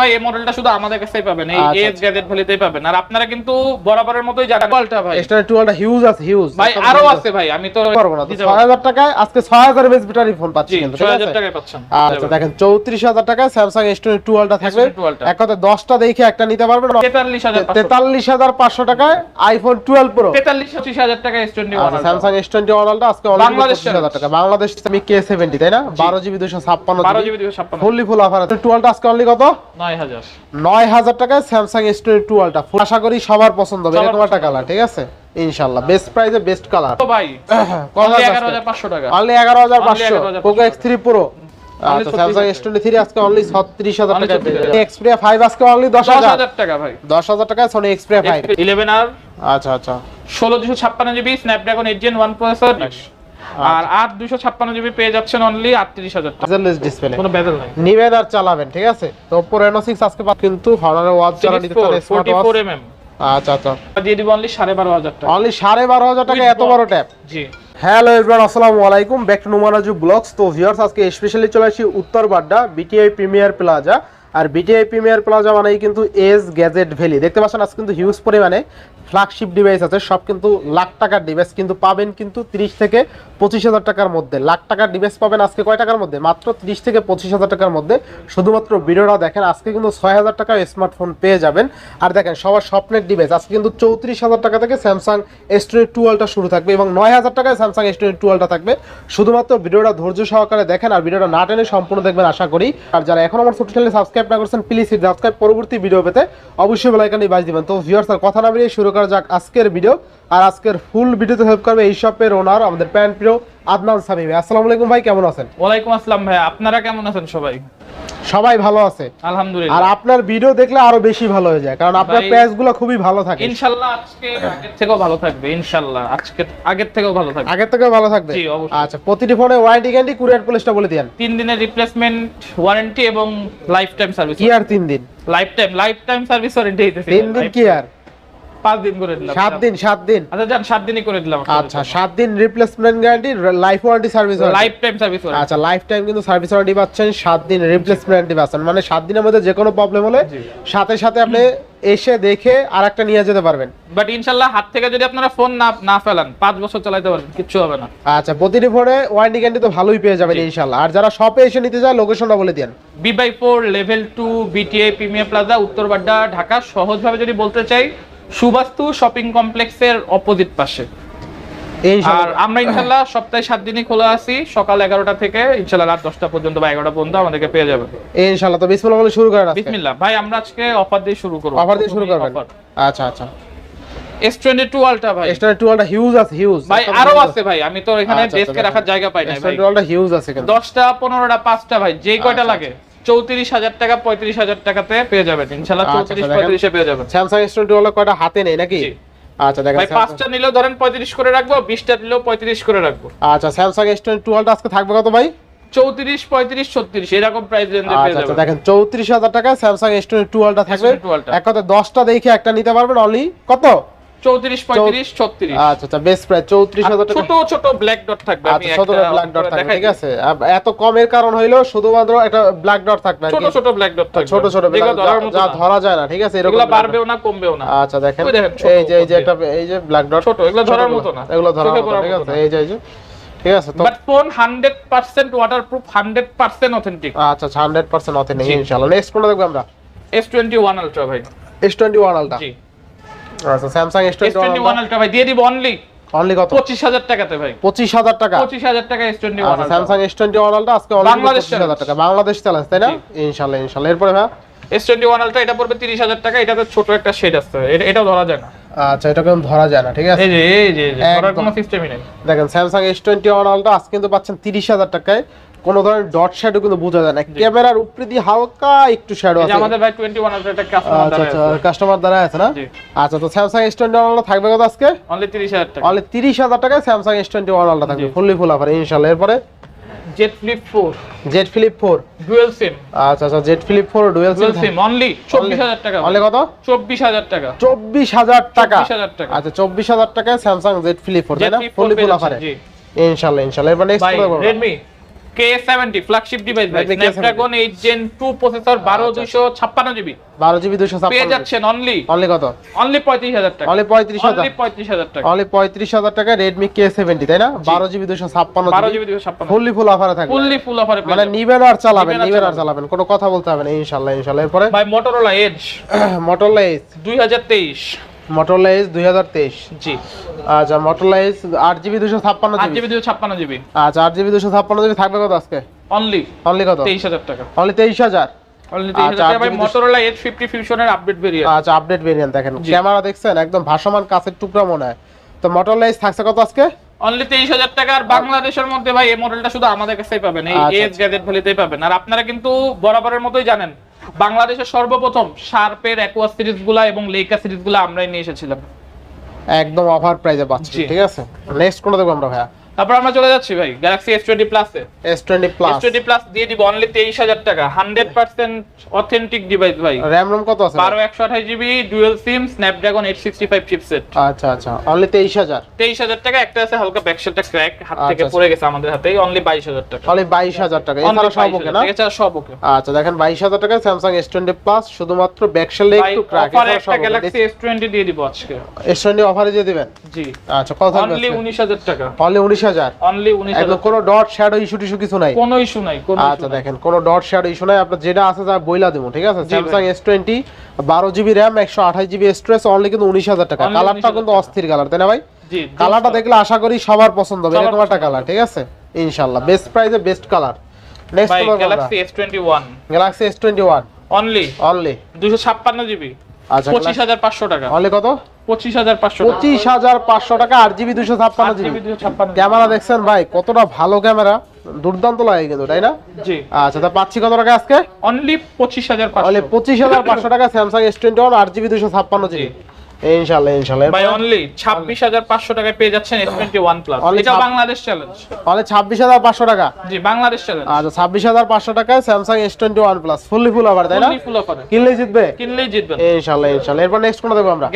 ভাই এই মডেলটা শুধু আমাদের কাছেই পাবেন এই আচ্ছা, এস গ্যাজেট ভ্যালিতেই পাবেন। আর আপনারা কিন্তু বরাবরের মতোই ভাই। টুয়ালটা হিউজ আছে হিউজ ভাই আরও আছে ভাই আমি তো পারব না 6000 টাকায় আজকে 6000 এমএস ব্যাটারি ফোন পাচ্ছি জি কিন্তু ছয় ঠিক হাজার আছে? টাকায় পাচ্ছেন। আচ্ছা দেখেন 34000 টাকায় স্যামসাং S22 টুয়ালটা থাকবে। এক কথায় 10টা দেখে একটা নিতে পারবেন। তেতাল্লিশ হাজার 43500 টাকায় আইফোন 12 প্রো তেতাল্লিশ পঁচিশ হাজার টাকা এস টোয়েন্টি আচ্ছা স্যামসাং S20 মডেলটা আজকে অনলি বাংলাদেশ 25000 টাকা। বাংলাদেশ আমি K70 তাই না? 12 জিবি 256 বারো জিবি জিবি দুশো ছাপ্পান্ন। ফুললি ফুল অফার আছে। টুয়ালটা আজকে অনলি কত? নয় হাজার। 9000 টাকায় স্যামসাং S22 টুয়ালটা ফুল আশা করি সবার পছন্দ হবে। এরকম একটা কালার ঠিক আছে? ইনশাআল্লাহ। বেস্ট প্রাইসে বেস্ট কালার তো ভাই? এগারো? হাজার পাঁচশো টাকা। Only Only 11500 11,500 Poco X3 Pro Only আচ্ছা স্যামসাং 36,000 S23 আজকে অনলি 36000 Only টাকা 36,000 Xperia 5 আজকে অনলি দশ 10000 হাজার টাকা ভাই। 10000 টাকায় Sony Xperia 5 ইলেভেন আর আচ্ছা আচ্ছা। ষোলো দুশো ছাপ্পান্ন GB Snapdragon eight Gen one processor আর আট ছাপ্পান্ন জিবি পেয়ে যাচ্ছেন অনলি আটত্রিশ হাজার ডিসপ্লে কোনো নাই। নিবেন আর চালাবেন ঠিক আছে? তো 6 আজকে কিন্তু ওয়াচ যারা নিতে চান স্মার্ট ওয়াচ আচ্ছা আচ্ছা। দিয়ে দিব অনলি সাড়ে বারো হাজার টাকা। অনলি সাড়ে বারো হাজার টাকা এত বড় ট্যাব জি। হ্যালো এভরিওয়ান আসসালামু আলাইকুম। ব্যাক টু নুমানাজু ব্লগস তো ভিউয়ার্স আজকে স্পেশালি চলে আসি Uttar Badda BTI premier plaza আর বিটিআই প্রিমিয়ার প্লাজা মানেই কিন্তু এস গ্যাজেট ভ্যালি দেখতে পাচ্ছেন আজকে কিন্তু হিউজ পরিমাণে ফ্ল্যাগশিপ ডিভাইস আছে। সব কিন্তু লাখ টাকার ডিভাইস কিন্তু পাবেন কিন্তু তিরিশ থেকে পঁচিশ হাজার টাকার মধ্যে। লাখ টাকার ডিভাইস পাবেন আজকে কয় টাকার মধ্যে? মাত্র তিরিশ থেকে পঁচিশ হাজার টাকার মধ্যে। শুধুমাত্র ভিডিওটা দেখেন, আজকে কিন্তু ছয় হাজার টাকা স্মার্টফোন পেয়ে যাবেন। আর দেখেন, সবার স্বপ্নের ডিভাইস আজকে কিন্তু চৌত্রিশ হাজার টাকা থেকে স্যামসাং এস টোয়েন্টি টুয়েলভটা শুরু থাকবে এবং নয় হাজার টাকায় স্যামসাং এস টোয়েন্টি টুয়েলভটা থাকবে। শুধুমাত্র ভিডিওটা ধৈর্য সহকারে দেখেন আর ভিডিওটা না টেনে সম্পূর্ণ দেখবেন, আশা করি। আর যারা এখন আমার ছোট চ্যানেলে সাবস্ক্রাইব না করছেন প্লিজ সাবস্ক্রাইব পরবর্তী ভিডিও পেতে অবশ্যই বেলাইকানি বাজ দিবেন। তো ভিউয়ার্স আর কথা না বেরিয়ে শুরু করা যাক আজকের ভিডিও আর আজকের ফুল ভিডিওতে হেল্প করবে এই শপের ওনার আমাদের প্যান্ট আদনান সামি ভাই। আসসালামু আলাইকুম ভাই কেমন আছেন? ওয়ালাইকুম আসসালাম ভাই আপনারা কেমন আছেন সবাই? সবাই ভালো আছে। আলহামদুলিল্লাহ। আর আপনার ভিডিও দেখলে আরও বেশি ভালো হয়ে যায় কারণ আপনার ভাই- পেজগুলো খুবই ভালো থাকে। ইনশাল্লাহ আজকে আগের থেকেও ভালো থাকবে ইনশাল্লাহ। আজকে আগের থেকেও ভালো থাকবে। আগের থেকে ভালো থাকবে? জি, অবশ্যই। আচ্ছা প্রতিটি ফোনে ওয়ারেন্টি গ্যারান্টি কুরিয়ার পুলিশটা বলে দিয়েন। তিন দিনের রিপ্লেসমেন্ট ওয়ারেন্টি এবং লাইফ টাইম সার্ভিস কি আর তিন দিন? Life time life time service warranty দিতেছি তিন দিন কি আর? পাঁচ দিন করে দিলাম। সাত দিন সাত দিন। আচ্ছা যান সাত দিনই করে দিলাম আচ্ছা সাত দিন replacement guarantee life warranty service life time service আচ্ছা লাইফ টাইম কিন্তু সার্ভিস ওয়ারেন্টি পাচ্ছেন সাত দিন রিপ্লেসমেন্ট গ্যারান্টি পাচ্ছেন। মানে সাত দিনের মধ্যে যে কোনো প্রবলেম হলে সাথে সাথে আপনি এসে দেখে আর একটা নিয়ে যেতে পারবেন। বাট ইনশাল্লাহ হাত থেকে যদি আপনারা ফোন না না ফেলান পাঁচ বছর চালাতে পারবেন কিচ্ছু হবে না। আচ্ছা প্রতিটি ফোনে ওয়ারেন্টি গ্যারান্টি তো ভালোই পেয়ে যাবেন ইনশাল্লাহ আর যারা শপে এসে নিতে চায় লোকেশনটা বলে দেন B by four level two BTA premier plaza Uttar Badda Dhaka. সহজভাবে যদি বলতে চাই সুবাস্তু শপিং কমপ্লেক্সের অপোজিট পাশে। আর আমরা ইনশাল্লাহ সপ্তাহে সাত দিনই খোলা আছি সকাল এগারোটা থেকে ইনশাল্লাহ রাত দশটা পর্যন্ত বা এগারোটা পর্যন্ত আমাদেরকে পেয়ে যাবে। ইনশাল্লাহ। তো বিসমিল্লাহ বলে শুরু আজকে। বিসমিল্লাহ। ভাই আমরা আজকে অফার দিয়ে শুরু করব। অফার দিয়ে শুরু করবেন। আচ্ছা আচ্ছা। এস টোয়েন্টি টু আলটা ভাই এক্সটার টুয়ালটা হিউজ আছে হিউজ ভাই আরও আছে ভাই। আমি তো এখানে আচ্ছা, ডেস্কে আচ্ছা, রাখার জায়গা পাই না ভাই। হিউজ আছে দশটা পনেরোটা পাঁচটা ভাই। যেই কয়টা আচ্ছা, লাগে। চৌত্রিশ হাজার টাকা পঁয়ত্রিশ হাজার টাকাতে পেয়ে যাবেন। ইনশাল্লাহ আচ্ছা, চৌত্রিশ পঁয়ত্রিশে পেয়ে যাবেন। স্যামসাং এক্সটার টুয়ালটা কয়টা? হাতে নেই নাকি? আচ্ছা দেখেন পাঁচটা নিলেও ধরেন পঁয়ত্রিশ করে রাখব বিশটা নিলেও পঁয়ত্রিশ করে রাখব। আচ্ছা স্যামসাং এক্সটার টুয়ালটা আজকে থাকবে কত ভাই? চৌত্রিশ পঁয়ত্রিশ ছত্রিশ এরকম প্রাইস রেঞ্জে পেয়ে আচ্ছা আচ্ছা যাবেন। দেখেন চৌত্রিশ হাজার টাকায় স্যামসাং এস টোয়েন্টি টুয়েলভটা থাকবে। এক কথায় দশটা দেখে একটা নিতে পারবেন অনলি কত? চৌত্রিশ পঁয়ত্রিশ ছত্রিশ। আচ্ছা আচ্ছা বেস্ট প্রাইস চৌত্রিশ হাজার টাকা। ছোট ছোট ব্ল্যাক ডট থাকবে। আমি আচ্ছা ছোট ব্ল্যাক ডট থাকবে ঠিক আছে? এত কমের কারণ হইল শুধুমাত্র একটা ব্ল্যাক ডট থাকবে ছোট ছোট ব্ল্যাক ডট থাকবে। ছোট ছোট যেগুলো black ধরার যা- মতো যা না। ধরা যায় না ঠিক আছে? এরকম এগুলো বাড়বেও না কমবেও না। আচ্ছা দেখেন এই যে এই যে একটা এই যে ব্ল্যাক ডট ছোট, এগুলো ধরার মতো না। এগুলো ধরার মতো ঠিক আছে? এই যে এই যে ঠিক আছে তো but phone hundred percent waterproof hundred percent authentic আচ্ছা হান্ড্রেড পার্সেন্ট অথেন্টিক জি। ইনশাআল্লাহ। নেক্সট কোনটা দেখব আমরা। এস টোয়েন্টি ওয়ান আলট্রা ভাই। এস টোয়েন্টি ওয়ান জি। আচ্ছা Samsung S S twenty twenty one ultra ভাই দিয়ে দিব অনলি অনলি কত? পঁচিশ হাজার টাকাতে ভাই। পঁচিশ হাজার টাকা? পঁচিশ হাজার টাকা এস টোয়েন্টি ওয়ান আচ্ছা Samsung S twenty one ultra আজকে অনলি বাংলাদেশ পঁচিশ হাজার টাকা। বাংলাদেশ চ্যালেঞ্জ তাই না? ইনশাল্লাহ ইনশাল্লাহ। এরপরে ভাই? এস টোয়েন্টি ওয়ান আলট্রা এটা পড়বে তিরিশ হাজার টাকা এটাতে ছোট একটা শেড হবে এটা- এটাও ধরা যায় না। আচ্ছা এটা কেমন ধরা যায় না ঠিক আছে? এই যে এই যে ধরার কোনো সিস্টেমই নেই। দেখেন Samsung S twenty one ultra আজকে কিন্তু পাচ্ছেন তিরিশ হাজার টাকায় কোনো ধরনের ডট শ্যাডো কিন্তু বোঝা যায় না। ক্যামেরার উপরে দিয়ে হালকা একটু শ্যাডো আছে। আমাদের ভাই কাস্টমার আচ্ছা, দ্বারা আচ্ছা, আছে। না? আচ্ছা তো আলাদা থাকবে কত আজকে? অনলি 30000 টাকা। অনলি 30000 টাকায় আলাদা থাকবে। ফুললি ফুল অফার ইনশাআল্লাহ। এরপরে? Z flip 4 Z flip 4 dual SIM আচ্ছা আচ্ছা Z flip 4 dual SIM SIM only 24000 টাকা। অনলি কত? 24000 টাকা। 24000 টাকা। টাকা। আচ্ছা 24000 টাকায় Samsung জেট ফ্লিপ 4 তাই না? ফুললি ফুল অফারে ইনশাআল্লাহ ইনশাআল্লাহ। নেক্সট K70 ফ্ল্যাগশিপ ডিভাইস ভাই। Snapdragon 8 Gen 2 processor 12256 GB 12 GB 256 পেয়ে যাচ্ছেন অনলি অনলি কত? অনলি 35000 টাকা। অনলি 35000 অনলি 35000 টাকা। অনলি 35000 টাকা Redmi K70 তাই না? 12 GB 256 12 GB 256 ফুললি ফুল অফারে থাকবে। ফুললি ফুল অফারে মানে নিবেন আর চালাবেন নিবেন আর চালাবেন। কোনো কথা বলতে হবে না ইনশাআল্লাহ ইনশাআল্লাহ। এরপরে? ভাই Motorola Edge Motorola Edge 2023 Motorola S দুই হাজার তেইশ। জি। আচ্ছা মোটরলা এস আট জিবি দুশো ছাপ্পান্ন আট জিবি দুশো ছাপ্পান্ন জিবি। আচ্ছা আট জিবি দুশো ছাপ্পান্ন জিবি থাকবে কত আজকে? অনলি অনলি কত? তেইশ হাজার টাকা। অনলি তেইশ হাজার। আচ্ছা, আপডেট আচ্ছা আপডেট ভেরিয়েন্ট দেখেন। ক্যামেরা দেখছেন একদম ভাসমান কাছের টুকরা মনে হয়। তো মোটরলা এস থাকছে কত আজকে? অনলি তেইশ হাজার টাকা। আর বাংলাদেশের মধ্যে ভাই এই মডেলটা শুধু আমাদের কাছেই পাবেন। এই আচ্ছা, এজ গ্যাজেট ভ্যালিতেই পাবেন। আর আপনারা কিন্তু বরাবরের মতোই জানেন। বাংলাদেশের সর্বপ্রথম শার্পের অ্যাকোয়া সিরিজগুলা এবং লেকা সিরিজগুলা আমরাই নিয়ে এসেছিলাম। একদম অফার প্রাইজে পাচ্ছি ঠিক আছে? নেক্সট কোনটা দেখব আমরা ভাইয়া। তারপর আমরা চলে যাচ্ছি ভাই গ্যালাক্সি এস টোয়েন্টি প্লাসে S twenty plus twenty plus দিয়ে দিব অনলি তেইশ হাজার টাকা। হান্ড্রেড পার্সেন্ট অথেন্টিক ডিভাইস ভাই। র্যাম রোম কত আছে বারো একশো আঠাশ GB dual SIM Snapdragon eight sixty five chipset আচ্ছা আচ্ছা অনলি তেইশ হাজার। তেইশ হাজার টাকা একটা আছে হালকা ব্যাকশেলটা ক্র্যাক হাত থেকে আচ্ছা, পড়ে গেছে আমাদের হাতে অনলি বাইশ হাজার টাকা। অনলি বাইশ হাজার টাকা এছাড়া সব ওকে না? এছাড়া সব ওকে। আচ্ছা দেখেন বাইশ হাজার টাকা স্যামসাং এস টোয়েন্টি প্লাস শুধুমাত্র ব্যাকশেলে একটু ক্র্যাক একটা গ্যালাক্সি এস টোয়েন্টি দিয়ে দিব আজকে। এস টোয়েন্টি অফারে দিয়ে দিবেন? জি। আচ্ছা কত থাকবে অনলি উনিশ হাজার টাকা। অনলি উনিশ হাজার। অনলি উনিশ হাজার। কোনো ডট শ্যাডো ইস্যু টিস্যু কিছু নাই? কোনো ইস্যু নাই আচ্ছা দেখেন কোনো ডট শ্যাডো ইস্যু নাই। আপনার যেটা আছে যা বইলা দেবো ঠিক আছে? স্যামসাং এস টোয়েন্টি বারো জিবি র্যাম একশো আঠাশ জিবি স্টোরেজ অনলি কিন্তু উনিশ হাজার টাকা। কালারটা কিন্তু অস্থির কালার তাই না ভাই? কালারটা দেখলে আশা করি সবার পছন্দ হবে। এরকম একটা কালার ঠিক আছে? ইনশাল্লাহ বেস্ট প্রাইসে best colour next Galaxy S twenty one Galaxy S twenty one only only দুশো ছাপ্পান্ন জিবি আচ্ছা পঁচিশ হাজার পাঁচশো টাকা। অনলি কত? পঁচিশ হাজার পাঁচশো পঁচিশ হাজার পাঁচশো টাকা আট জিবি দুশো ছাপ্পান্ন জিবি জিবি। দুশো ছাপ্পান্ন। ক্যামেরা দেখছেন ভাই কতটা ভালো ক্যামেরা। দুর্দান্ত লাগে কিন্তু তাই না? জি। আচ্ছা তা পাচ্ছি কত টাকা আজকে? অনলি পঁচিশ হাজার অনলি পাঁচশো পঁচিশ হাজার পাঁচশো টাকা স্যামসাং এস টোয়েন্টি ওয়ান আট ইনশাআল্লাহ ইনশাল্লাহ ভাই অনলি ছাব্বিশ হাজার পাঁচশো টাকায় পেয়ে যাচ্ছেন এস টোয়েন্টি ওয়ান প্লাস এটা বাংলাদেশ চ্যালেঞ্জ তাহলে ছাব্বিশ হাজার পাঁচশো টাকা? জি বাংলাদেশ চ্যালেঞ্জ আচ্ছা ছাব্বিশ হাজার পাঁচশো টাকায় Samsung S twenty one plus fully full আবার তাই না? ফুল অফারে কিনলেই জিতবে? কিনলেই জিতবেন। ইনশাআল্লাহ ইনশাআল্লাহ। এরপর নেক্সট কোনটা দেখব আমরা?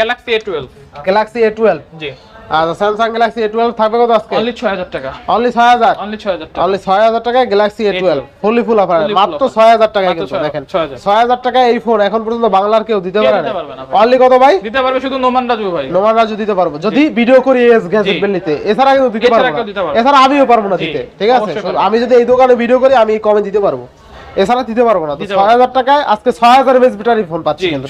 টুয়েলভ গ্যালাক্সি এ টুয়েলভ জি। আচ্ছা স্যামসাং গ্যালাক্সি এ টুয়েলভ থাকবে কত আজকে? অনলি ছয় হাজার টাকা। অনলি ছয় হাজার? অনলি ছয় হাজার টাকা। অনলি ছয় হাজার টাকায় Galaxy A twelve fully full offer মাত্র ছয় হাজার টাকায় কিন্তু দেখেন। ছয় হাজার। টাকায় এই ফোন এখন পর্যন্ত বাংলার কেউ দিতে পারে না। অনলি কত ভাই? দিতে পারবে শুধু নোমান রাজু ভাই। নোমান রাজু দিতে পারব। যদি ভিডিও করি এস গ্যাজেট। বেলিতে এছাড়া কিন্তু দিতে পারব না। এছাড়া আমিও পারব না দিতে ঠিক আছে। আমি যদি এই দোকানে ভিডিও করি আমি কমে দিতে পারব। এছাড়া দিতে পারব না। ছয় হাজার টাকায় আজকে ছয় হাজার ব্যাটারি ফোন পাচ্ছি কিন্তু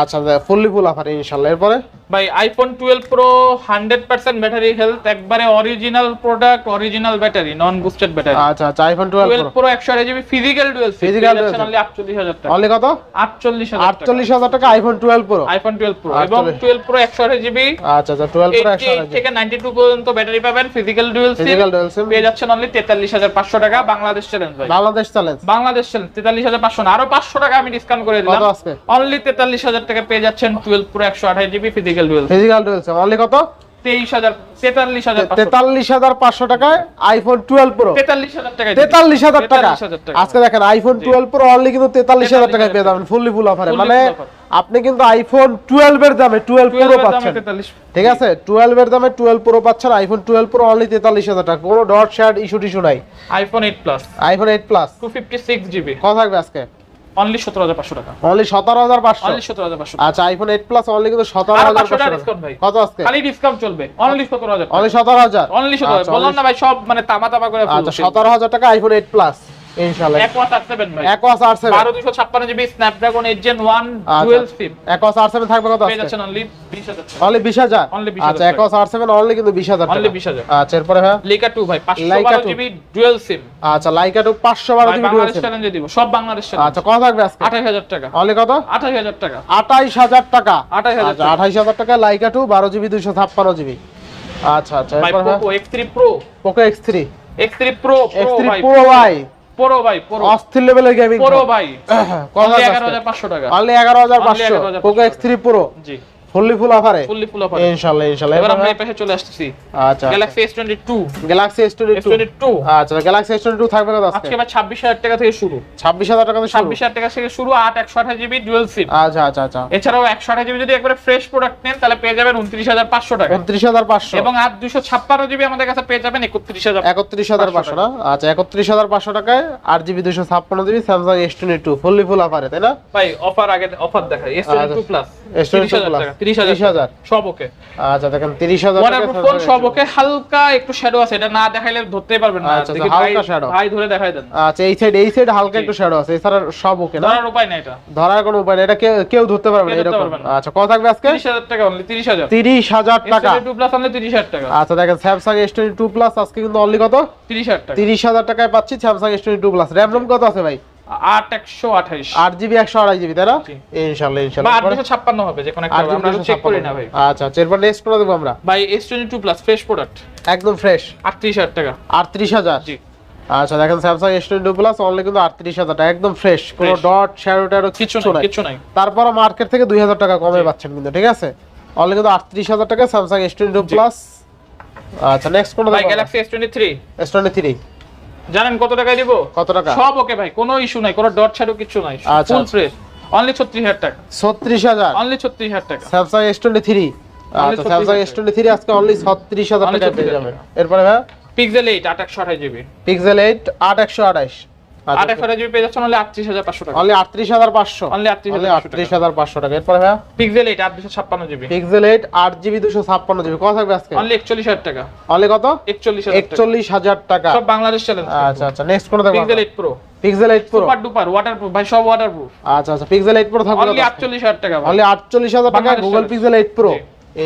আচ্ছা ফুললি ফুল অফার ইনশাল্লাহ। এরপরে? ভাই iPhone twelve pro hundred percent battery health একবারে original product original battery non boosted battery আচ্ছা আচ্ছা আইফোন টুয়েলভ টুয়েলভ প্রো একশো আট GB physical dual SIM। Only আটচল্লিশ হাজার টাকা। অনলি কত? আটচল্লিশ হাজার টাকা। আটচল্লিশ হাজার টাকা iPhone twelve pro iPhone twelve pro এবং টুয়েলভ প্রো একশো আট জিবি আচ্ছা আচ্ছা টুয়েলভ প্রো একশো থেকে নাইনটি টু পর্যন্ত ব্যাটারি পাবেন physical dual physical dual SIM পেয়ে যাচ্ছেন অনলি তেতাল্লিশ হাজার পাঁচশো টাকা বাংলাদেশ চ্যালেঞ্জ ভাই। বাংলাদেশ চ্যালেঞ্জ বাংলাদেশ চ্যালেঞ্জ তেতাল্লিশ হাজার পাঁচশো আরও পাঁচশো টাকা আমি ডিসকাউন্ট করে দিলাম। অনলি তেতাল্লিশ হাজার টাকা পেয়ে যাচ্ছেন টুয়েলভ প্রো একশো আঠাশ GB physical dual physical dual SIM only কত? তেইশ হাজার তেতাল্লিশ হাজার পাঁচশো। তেতাল্লিশ হাজার পাঁচশো টাকায় আইফোন টুয়েলভ প্রো তেতাল্লিশ হাজার টাকা তেতাল্লিশ হাজার টাকা। 43,000 টাকা। আজকে দেখেন আইফোন টুয়েলভ প্রো অনলি কিন্তু তেতাল্লিশ হাজার টাকায় পেয়ে যাবেন। ফুললি ফুল অফারে মানে আপনি কিন্তু আইফোন টুয়েলভ এর দামে টুয়েলভ প্রো পাচ্ছেন। ঠিক আছে? টুয়েলভ এর দামে টুয়েলভ প্রো পাচ্ছেন। আইফোন টুয়েলভ প্রো অনলি তেতাল্লিশ হাজার টাকা। কোনো ডট শ্যাড ইস্যু টিস্যু নাই। IPhone eight plus iPhone eight plus two fifty six GB কত থাকবে আজকে? অনলি সতেরো হাজার পাঁচশো টাকা। অনলি সতেরো হাজার পাঁচশো? অনলি সতেরো হাজার পাঁচশো আচ্ছা আইফোন 8 প্লাস অনলি কিন্তু সতেরো আরও হাজার পাঁচশো টাকা ডিসকাউন্ট ভাই। কত আজকে? খালি ডিসকাউন্ট চলবে। অনলি সতেরো হাজার অনলি সতেরো হাজার? অনলি সতেরো আচ্ছা, বললাম না ভাই সব মানে তামা তামা করে আচ্ছা সতেরো হাজার টাকা আইফোন 8 প্লাস ভাই। জিবি স্ন্যাপড্রাগন জেন আচ্ছা। Dual SIM Aquos R seven থাকবে কত পেয়ে আজকে? যাচ্ছেন অনলি বিশ হাজার অনলি বিশ হাজার? Only 20,000 আচ্ছা একোয়াস আর অনলি কিন্তু বিশ হাজার অনলি টাকা। বিশ হাজার। আচ্ছা এরপরে হ্যাঁ লেকা টু ভাই পাঁচশো Leica বারো 2 জিবি ডুয়েল সিম আচ্ছা লাইকা জিবি চ্যালেঞ্জে দিব সব বাংলাদেশ আচ্ছা কত থাকবে আজকে? আঠাশ হাজার টাকা। অনলি কত? আঠাশ হাজার টাকা। আঠাইশ হাজার টাকা। 28,000 আচ্ছা আঠাইশ টাকা লাইকা টু বারো জিবি দুইশো ছাপ্পান্ন জিবি। আচ্ছা আচ্ছা ভাই এরপর হ্যাঁ Poco X three pro Poco X three X three pro X pro three ভাই। প্রো ভাই প্রো। অস্থির লেভেলের গেমিং প্রো ভাই। কত অনলি থাকবে এগারো আজকে? হাজার পাঁচশো টাকা। অনলি এগারো হাজার Only পাঁচশো। 11,500 পোকো এক্স থ্রি জি। ফুললি ফুল অফারে? Fully full offer. ইনশাআল্লাহ ইনশাআল্লাহ। এবার আমরা এই পাশে চলে আসতেছি। আচ্ছা Galaxy S22 Galaxy S22 S22 আচ্ছা গ্যালাক্সি S22 থাকবে কত আজকে? এবার 26000 টাকা থেকে শুরু। 26000 টাকা থেকে শুরু? 26000 টাকা থেকে শুরু 8 128 জিবি ডুয়াল সিম আচ্ছা আচ্ছা আচ্ছা। এছাড়াও 128 জিবি যদি একবারে ফ্রেশ প্রোডাক্ট নেন তাহলে পেয়ে যাবেন 29500 টাকা। 29500 এবং আর 256 জিবি আমাদের কাছে পেয়ে যাবেন 31000 31500 না? আচ্ছা 31500 টাকায় 8 GB 256 GB Samsung S22 fully full অফারে তাই না? ভাই অফার আগে অফার দেখাই। S22 প্লাস S22 plus 30000 30000 সব ওকে। আচ্ছা দেখেন 30000 টাকা ফোন সব ওকে। হালকা একটু শ্যাডো আছে এটা না দেখাইলে ধরতেই পারবেন না। আচ্ছা, দেখি আচ্ছা, ভাই হালকা shadow। ভাই ধরে দেখাই দেন। আচ্ছা এই সাইড এই সাইড হালকা একটু শ্যাডো আছে এছাড়া সব ওকে না? ধরার উপায় নাই এটা। ধরার কোনো উপায় নেই এটা কেউ ধরতে পারবে না এরকম। আচ্ছা কত থাকবে আজকে? 30000 টাকা অনলি 30000 30000 টাকা। S22 প্লাস অনলি 30000 টাকা। আচ্ছা দেখেন স্যামসাং S22 প্লাস আজকে কিন্তু অনলি কত? 30000 টাকা। 30000 টাকায় পাচ্ছি Samsung S22 plus RAM ROM কত আছে ভাই? 8128 8 জিবি 128 জিবি তাই না? জি। ইনশাআল্লাহ বা ইনশাআল্লাহ 856 হবে যে কোনো একটা আর হবে, আমরা চেক করি না ভাই। এরপর নেক্সট আমরা। ভাই S22 প্লাস ফ্রেশ প্রোডাক্ট একদম ফ্রেশ 38000 টাকা। 38000 জি। আচ্ছা দেখেন স্যামসাং S22 প্লাস অনলি কিন্তু 38000 টাকা একদম ফ্রেশ কোনো ডট শ্যাডো ট্যাডো কিছু নাই কিছু নাই। মার্কেট থেকে 2000 টাকা কমে পাচ্ছেন কিন্তু ঠিক আছে? অনলি কিন্তু 38000 টাকা স্যামসাং S22 প্লাস আচ্ছা নেক্সট কোন ভাই গ্যালাক্সি S23 S23 জানেন কত টাকায় দিব? কত টাকা? সব ওকে ভাই কোনো ইস্যু নাই কোনো ডট ছাড়ো কিছু নাই ফুল। ফ্রেশ অনলি 36000 টাকা। 36000 অনলি 36000 টাকা। স্যামসাং S23 আচ্ছা 36,000 স্যামসাং S23 আজকে অনলি 36000 Only টাকা পেয়ে 36,000 যাবেন। এরপরে ভাই? পিক্সেল 8 8128 জিবি পিক্সেল 8 8128 আচ্ছা 8128 জিবি পেয়ে যাচ্ছেন অনলি 38500 টাকা। অনলি 38500 Only 38,500 38500 টাকা। এরপরে ভাই Pixel 8 8256 GB Pixel 8 8 GB 256 GB কত থাকবে আজকে? অনলি 41000 টাকা। অনলি কত? 41000 টাকা। 41000 টাকা। সব বাংলাদেশ চ্যালেঞ্জ আচ্ছা আচ্ছা নেক্সট কোন থাকবে Pixel 8 pro Pixel 8 pro super duper waterproof ভাই সব ওয়াটারপ্রুফ আচ্ছা আচ্ছা পিক্সেল 8 প্রো থাকবে অনলি কত? 48000 টাকা অনলি 48000 টাকা গুগল পিক্সেল 8 প্রো।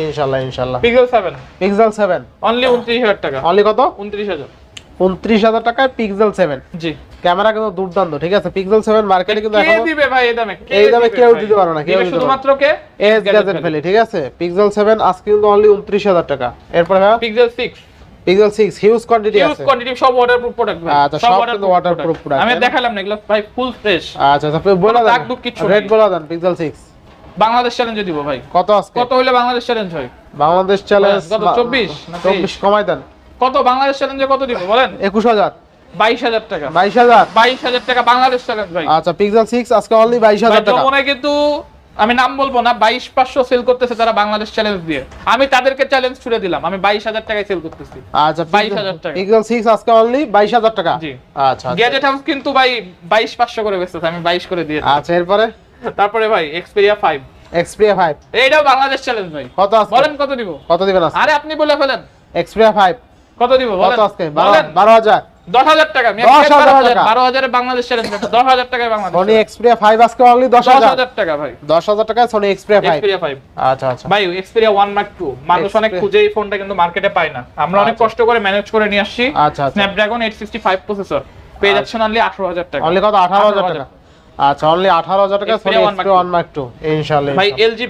ইনশাআল্লাহ ইনশাআল্লাহ পিক্সেল 7 পিক্সেল 7 অনলি 29000 টাকা। অনলি কত? 29000 29000 টাকায় পিক্সেল 7 জি। ক্যামেরা কিন্তু দুর্দান্ত ঠিক আছে? পিক্সেল 7 মার্কেটে কিন্তু কে দিবে ভাই এই দামে? এই দামে কেউ দিতে পারবে না, কেউ শুধুমাত্র কে? এস গ্যাজেট ভ্যালি ঠিক আছে? পিক্সেল 7 আজকে কিন্তু অনলি 29000 টাকা। এরপর ভাই? পিক্সেল 6 পিক্সেল 6 হিউজ কোয়ান্টিটি আছে। কোয়ান্টিটি সব ওয়াটারপ্রুফ প্রোডাক্ট আচ্ছা, সব কিন্তু waterproof product, আমি দেখালাম না এগুলো ভাই ফুল ফ্রেশ আচ্ছা আচ্ছা বলে দাগ দেন। দুগ কিচ্ছু রেড। বলে দেন পিক্সেল 6 বাংলাদেশ চ্যালেঞ্জ দিব ভাই। কত আজকে? কত হইলে বাংলাদেশ চ্যালেঞ্জ হয়? বাংলাদেশ চ্যালেঞ্জ কত, 24 না 24 কমাই দেন। কত? বাংলাদেশ চ্যালেঞ্জে কত দিব বলেন? 21000 22000 টাকা। 22000 22000 টাকা বাংলাদেশ চ্যালেঞ্জ ভাই। আচ্ছা পিক্সেল 6 আজকে অনলি ভাই 22000 টাকা। যমুনায় কিন্তু আমি নাম বলব না বাইশ পাঁচশো সেল করতেছে তারা বাংলাদেশ চ্যালেঞ্জ দিয়ে। আমি তাদেরকে চ্যালেঞ্জ ছুড়ে দিলাম আমি বাইশ হাজার টাকায় সেল করতেছি। আচ্ছা 22,000 টাকা। পিক্সেল 6 আজকে অনলি 22000 টাকা? জি। আচ্ছা আচ্ছা। গ্যাজেট হাউস কিন্তু ভাই বাইশ পাঁচশো করে বেচতেছে আমি বাইশ করে দিয়ে আচ্ছা এরপরে? তারপরে ভাই এক্সপেরিয়া ফাইভ এক্সপ্রিয়া 5 এইটাও বাংলাদেশ চ্যালেঞ্জ ভাই। কত আজকে? বলেন কত দিব? কত দিবেন আরে আপনি বলে ফেলেন। এক্সপ্রিয়া 5 কত দিব বলেন? বলেন। 12000 দশ হাজার টাকা। আমি 10,000 টাকা। বারো হাজারে বাংলাদেশ চ্যালেঞ্জ দশ হাজার টাকায় বাংলাদেশ সনি এক্সপ্রিয়া 5 আজকে অনলি 10000 টাকা ভাই। 10000 টাকায় সনি এক্সপ্রিয়া 5 এক্সপেরিয়া ফাইভ আচ্ছা আচ্ছা। ভাই এক্সপেরিয়া মার্ক মানুষ অনেক Xperia- খুঁজে এই ফোনটা কিন্তু মার্কেটে পায় না। আমরা অনেক আচ্ছা। কষ্ট করে ম্যানেজ করে নিয়ে আসছি। Snapdragon eight sixty five processor পেয়ে যাচ্ছেন অনলি আঠারো হাজার টাকা। অনলি কত? 18000 18,000 টাকা। আচ্ছা অনলি 18000 টাকা Sony Xperia 1 Mark Xperia 1 Mark 2 ইনশাআল্লাহ ভাই এলজি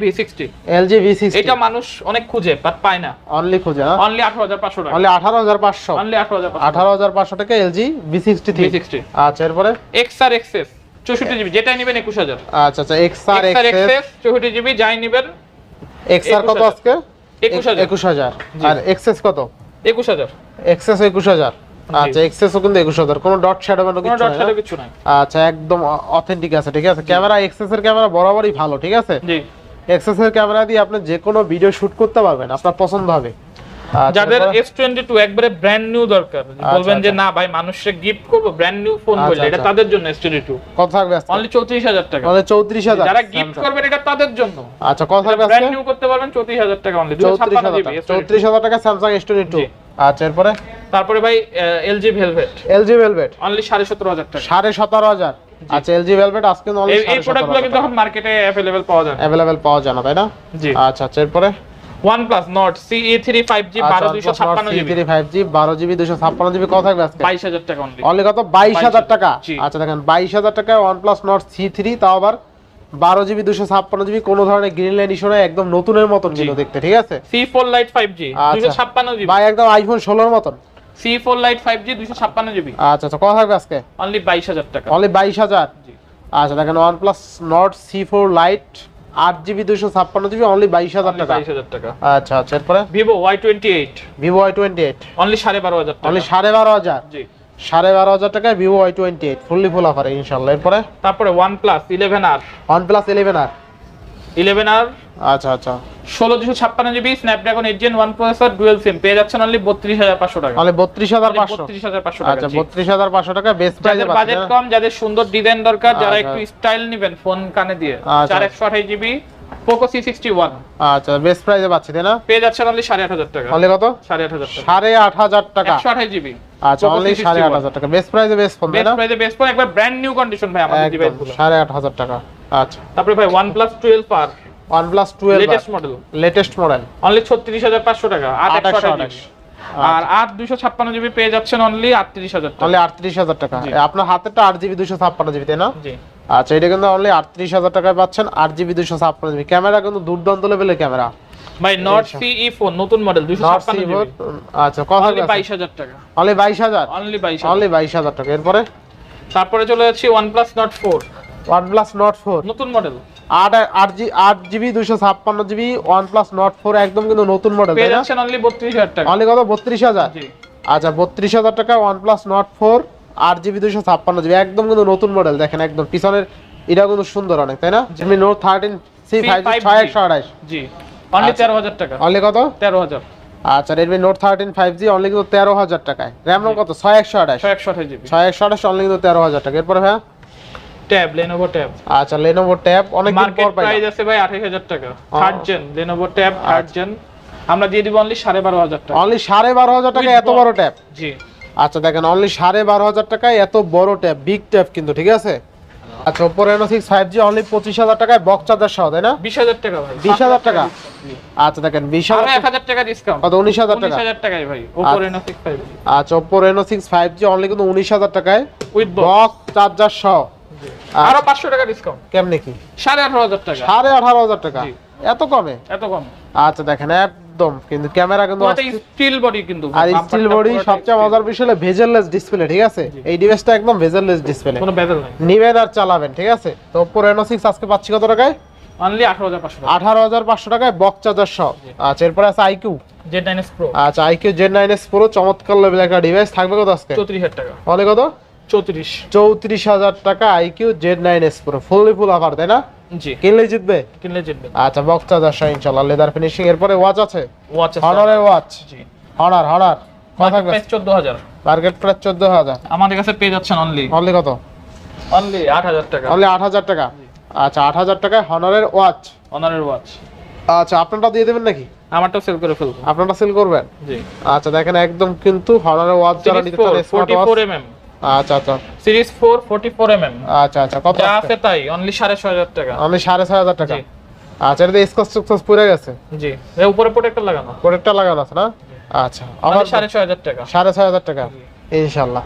এলজি V60 এটা মানুষ অনেক খুঁজে বাট পায় না। অনলি খুঁজে না অনলি আঠারো হাজার পাঁচশো টাকা। অনলি 18500 অনলি আঠারো হাজার আঠারো হাজার পাঁচশো টাকা LG V sixty three V sixty আচ্ছা এরপরে? আর এক্সএস চৌষট্টি জিবি যেটাই নেবেন একুশ হাজার। আচ্ছা আচ্ছা আর এক্সএস চৌষট্টি জিবি যাই নেবেন আর কত আজকে? একুশ হাজার। একুশ হাজার। জি। আর এক্সএস কত? একুশ হাজার। এক্সএস একুশ হাজার। আচ্ছা এক্সএসও কিন্তু একুশ হাজার। কোনো ডট শ্যাডো কোনো কিছু ডট না? কিছু নাই। আচ্ছা একদম অথেন্টিক আছে ঠিক আছে? ক্যামেরা এক্সএস এর ক্যামেরা বরাবরই ভালো ঠিক আছে? জি। এক্সএস এর ক্যামেরা দিয়ে আপনি যে কোনো ভিডিও শুট করতে পারবেন আপনার পছন্দ হবে। আচ্ছা, যাদের এরপরে- এস টোয়েন্টি টু একবারে ব্র্যান্ড নিউ দরকার। বলবেন যে না ভাই মানুষকে গিফট করব ব্র্যান্ড নিউ ফোন আচ্ছা, বললে। এটা আচ্ছা। তাদের জন্য এস টোয়েন্টি টু কত থাকবে আজকে? অনলি চৌত্রিশ হাজার টাকা। আমাদের চৌত্রিশ হাজার। যারা গিফট করবেন এটা তাদের জন্য। আচ্ছা কত থাকবে আজকে? ব্র্যান্ড নিউ করতে পারবেন চৌত্রিশ হাজার টাকা অনলি চৌত্রিশ হাজার টাকা। চৌত্রিশ হাজার টাকা টু জি। আচ্ছা এরপরে? তারপরে ভাই LG Velvet LG Velvet only সাড়ে সতেরো হাজার টাকা। সাড়ে সতেরো হাজার? আচ্ছা এলজি ভেলভেট আজকে অনলি এই- প্রোডাক্টগুলো কিন্তু এখন মার্কেটে অ্যাভেলেবেল পাওয়া যায়। অ্যাভেলেবেল পাওয়া যায় না তাই না? জি। আচ্ছা আচ্ছা এরপরে? জিবি ফাইভ জি বারো জিবি দুশো ছাপ্পান্ন জিবি কত থাকবে আজকে? বাইশ হাজার টাকা অনলি অনলি কত? বাইশ হাজার। টাকা? আচ্ছা দেখেন বাইশ হাজার টাকায় one plus Nord C three তাও আবার বারো জিবি দুশো ছাপ্পান্ন জিবি কোনো ধরনের গ্রিন লাইন ইস্যু নাই একদম নতুনের মতন কিন্তু দেখতে ঠিক আছে? C four lite five G আচ্ছা। দুইশো ছাপ্পান্ন জিবি। ভাই একদম আইফোন ষোলোর মতন। C four lite five G দুইশো ছাপ্পান্ন জিবি। আচ্ছা আচ্ছা কত থাকবে আজকে? অনলি বাইশ হাজার টাকা। অনলি বাইশ হাজার? আচ্ছা দেখেন one plus Nord C four lite আট জিবি দুশো ছাপ্পান্ন জিবি অনলি বাইশ হাজার টাকা। বাইশ হাজার টাকা। আচ্ছা আচ্ছা এরপরে? Vivo Y twenty eight Vivo Y twenty eight only সাড়ে বারো হাজার অনলি সাড়ে বারো হাজার। জি। সাড়ে বারো হাজার টাকায় Vivo Y twenty eight fully full অফারে ইনশাল্লাহ এরপরে? তারপরে one plus eleven R one plus eleven R eleven R আচ্ছা আচ্ছা। ষোলো দুশো ছাপ্পান্ন GB Snapdragon eight Gen one processor dual SIM পেয়ে যাচ্ছেন অনলি বত্রিশ হাজার পাঁচশো টাকা। তাহলে বত্রিশ হাজার পাঁচশো। বত্রিশ হাজার পাঁচশো টাকা আচ্ছা বত্রিশ হাজার পাঁচশো টাকা বেস্ট প্রাইসে বাজেট কম যাদের সুন্দর ডিজাইন দরকার যারা আচ্ছা। একটু স্টাইল নেবেন ফোন কানে দিয়ে। আচ্ছা। চার একশো আঠাশ GB Poco C sixty one আচ্ছা বেস্ট প্রাইসে পাচ্ছি তাই না? পেয়ে যাচ্ছেন অনলি সাড়ে আট হাজার টাকা। অনলি কত? সাড়ে আট হাজার সাড়ে আট হাজার টাকা। একশো আঠাশ জিবি আচ্ছা অনলি টাকা। বেস্ট প্রাইসে বেস্ট ফোন বেস্ট প্রাইসে বেস্ট ফোন একবার ব্র্যান্ড নিউ কন্ডিশন ভাই আমাদের একদম ডিভাইসগুলো সাড়ে আট হাজার টাকা। আচ্ছা। তারপরে ভাই ওয়ান প্লাস আর one plus latest model latest model only ছত্রিশ হাজার পাঁচশো টাকা আট আর দুশো ছাপ্পান্ন জিবি পেয়ে যাচ্ছেন অনলি আটত্রিশ হাজার অনলি আটত্রিশ হাজার টাকা। আপনার হাতেরটা আট জিবি দুশো ছাপ্পান্ন জিবি তাই না? আচ্ছা এটা কিন্তু অনলি আটত্রিশ হাজার টাকায় পাচ্ছেন আট জিবি দুশো ছাপ্পান্ন জিবি ক্যামেরা কিন্তু দুর্দান্ত লেভেলের ক্যামেরা ভাই নট সিই ফোন নতুন মডেল দুশো নট ছাপ্পান্ন জিবি আচ্ছা কথা অনলি বাইশ হাজার টাকা। অনলি বাইশ হাজার? অনলি বাইশ অনলি বাইশ হাজার টাকা। এরপরে? তারপরে চলে যাচ্ছি ওয়ান প্লাস নট ফোর নতুন মডেল আট আট জি আট জিবি প্লাস নট একদম কিন্তু নতুন মডেল পেয়ে যাচ্ছেন অনলি বত্রিশ হাজার টাকা। অনলি কত? বত্রিশ হাজার? জি। আচ্ছা বত্রিশ হাজার টাকা ফোর আট জিবি একদম কিন্তু নতুন মডেল দেখেন একদম। পিছনের এটা কিন্তু সুন্দর অনেক তাই না? Jimmy note thirteen C five C5G ছয় জি। অনলি আচ্ছা। তেরো হাজার টাকা। অনলি কত? তেরো হাজার। আচ্ছা Redmi note thirteen five G only কিন্তু তেরো হাজার টাকায়। র্যাম রোম কত? ছয় একশো আঠাশ। ছয় একশো আঠাশ জিবি ছয় একশো আঠাশ অনলি কিন্তু তেরো হাজার টাকা। এরপরে ট্যাব লেনোভো ট্যাব আচ্ছা লেনোভো ট্যাব অনেক মার্কেট প্রাইস আছে ভাই আঠাশ হাজার টাকা। Third gen Lenovo tab third gen আমরা দিয়ে দিব অনলি সাড়ে বারো হাজার টাকা। অনলি সাড়ে বারো হাজার টাকা এত বড় ট্যাব জি। আচ্ছা দেখেন অনলি সাড়ে বারো হাজার টাকায় এত বড় ট্যাব বিগ ট্যাব কিন্তু ঠিক আছে? আচ্ছা Reno six five G only পঁচিশ হাজার টাকায় বক্স চার্জার সহ তাই না? বিশ হাজার টাকা ভাই। 20,000 টাকা? আচ্ছা দেখেন বিশ আরও হাজার এক হাজার টাকা ডিসকাউন্ট কত উনিশ হাজার উনিশ টাকা হাজার টাকায় ভাই আচ্ছা। রেনো সিক্স ফাইভ আচ্ছা Oppo Reno six five G only কিন্তু উনিশ হাজার টাকায় উইথ বক্স বক্স চার্জার সহ। আরও পাঁচশো টাকা ডিসকাউন্ট কেমনে কি? সাড়ে আঠারো হাজার টাকা। সাড়ে আঠারো হাজার টাকা? এত কমে? এত কম। আচ্ছা দেখেন একদম কিন্তু ক্যামেরা কিন্তু স্টিল বডি কিন্তু আর স্টিল বডি সবচেয়ে মজার বিষয় হলো ভেজেললেস ডিসপ্লে ঠিক আছে? এই ডিভাইসটা একদম ভেজেললেস ডিসপ্লে কোনো বেদল নাই। নিবেন আর চালাবেন ঠিক আছে? তো ওপো রেনো সিক্স আজকে পাচ্ছি কত টাকায়? অনলি আঠারো হাজার পাঁচশো টাকা। আঠারো হাজার পাঁচশো টাকায় বক্স চার্জার সহ। আচ্ছা এরপরে আছে আইকিউ জেড নাইন এস আচ্ছা নাইন এস পুরো চমৎকার লেভেল একটা ডিভাইস থাকবে কত আজকে? চৌত্রিশ হাজার টাকা। অনেক কত? চৌত্রিশ। চৌত্রিশ হাজার টাকা আইকিউ জেড নাইন এস পুরো ফুললি ফুল অফার তাই না? জি। কিনলেই জিতবে? কিনলে আচ্ছা ইনশাল্লাহ লেদার ফিনিশিং ওয়াচ আছে? ওয়াচ হনারের ওয়াচ জি। হনার হনার প্রাইস চোদ্দ হাজার। প্রাইস চোদ্দ হাজার। আমাদের কাছে পেয়ে যাচ্ছেন অনলি অনলি কত? অনলি আট হাজার টাকা। অনলি আট হাজার টাকা? আচ্ছা আট হাজার টাকায় হনারের ওয়াচ অনারের ওয়াচ আচ্ছা আপনারটা দিয়ে দেবেন নাকি? আমারটাও সেল করে ফেলব। আপনারটা সেল করবেন? জি। আচ্ছা দেখেন একদম কিন্তু হনারের ওয়াচ যারা নিতে চান স্মার্ট ফোর্টি আচ্ছা আচ্ছা। Series four forty four M M আচ্ছা আচ্ছা। কত আছে তাই অনলি সাড়ে ছয় হাজার টাকা। আমি সাড়ে ছয় হাজার টাকা? আচ্ছা এটা স্কচ স্কচ পুড়ে গেছে? জি। এর উপরে প্রোটেক্টর লাগানো। প্রোডাক্টটা লাগানো আছে না? আচ্ছা অনলি ছয় হাজার টাকা। সাড়ে ছয় হাজার টাকা। ইনশাল্লাহ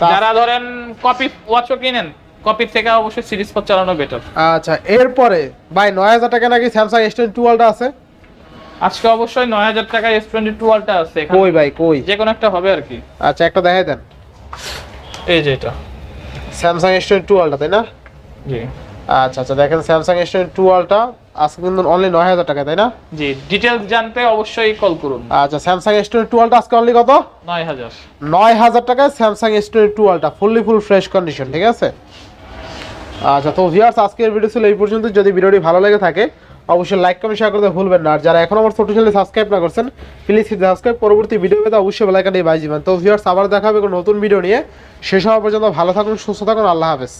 তা যারা ধরেন কপি ওয়াচও কিনেন কপির থেকে অবশ্যই সিরিজ ফোর চালানো বেটার আচ্ছা এরপরে ভাই নয় হাজার টাকা নাকি স্যামসাং এস টোয়েন্টি টুয়েলভটা আছে? আজকে অবশ্যই নয় হাজার টাকা এস টোয়েন্টি টুয়েলভটা আছে কই ভাই কই? যে কোনো একটা হবে আর কি। আচ্ছা একটা দেখাই দেন। এই যে এটা। স্যামসাং এস টোয়েন্টি টুয়েলভটা তাই না? জি। আচ্ছা আচ্ছা দেখেন স্যামসাং এস টোয়েন্টি টুয়েলভটা আজকে কিন্তু অনলি নয় হাজার টাকা তাই না? জি ডিটেলস জানতে অবশ্যই কল করুন। আচ্ছা স্যামসাং এস টোয়েন্টি টুয়েলভটা আজকে অনলি কত? নয় হাজার। নয় হাজার টাকায় স্যামসাং এস টোয়েন্টি টুয়েলভটা ফুললি ফুল ফ্রেশ কন্ডিশন ঠিক আছে? আচ্ছা তো ভিউয়ার্স আজকের ভিডিও ছিল এই পর্যন্ত। যদি ভিডিওটি ভালো লেগে থাকে অবশ্যই লাইক কমেন্ট শেয়ার করতে ভুলবেন না। আর যারা এখন আমার ছোট চ্যানেলে সাবস্ক্রাইব না করছেন প্লিজ সাবস্ক্রাইব পরবর্তী ভিডিও পেতে অবশ্যই বেলাইকান দিয়ে বাজিবেন তো ভিউয়ার্স আবার দেখা হবে নতুন ভিডিও নিয়ে। শেষ হওয়া পর্যন্ত ভালো থাকুন, সুস্থ থাকুন, আল্লাহ হাফেজ।